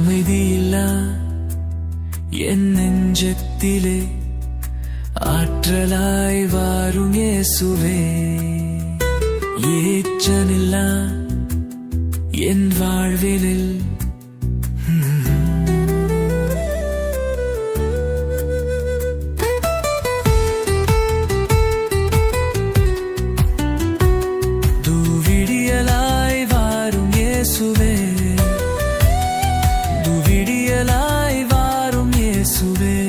அமைதியில்ல? என் நெஞ்சத்திலே ஆற்றலாய் வாரும் இயேசுவே. ஏற்றனில்லா? என் வாழ்வினில் 慈悲。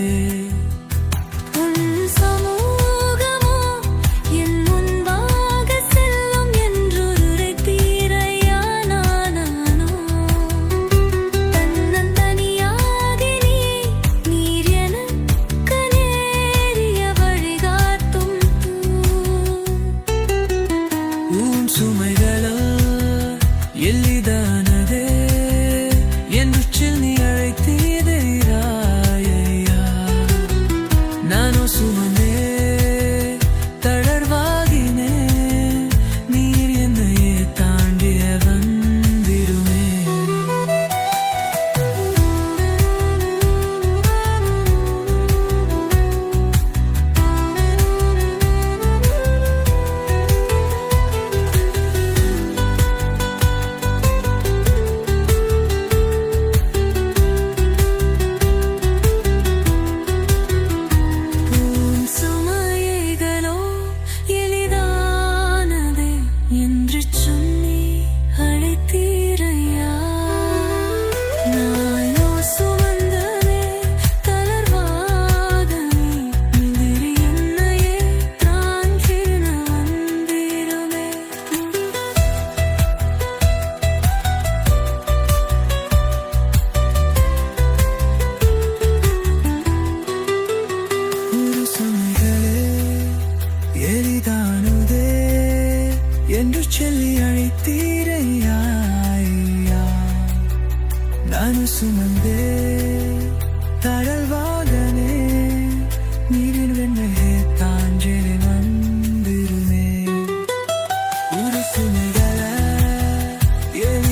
எரிதானுதே என்று சொல்லி அழைத்தீரையா நானு சுமந்தே. தடல்வாதனே நீரின் வெண்மையே தாஞ்சேனே வந்திருமே. ஒரு சுமைகள எரி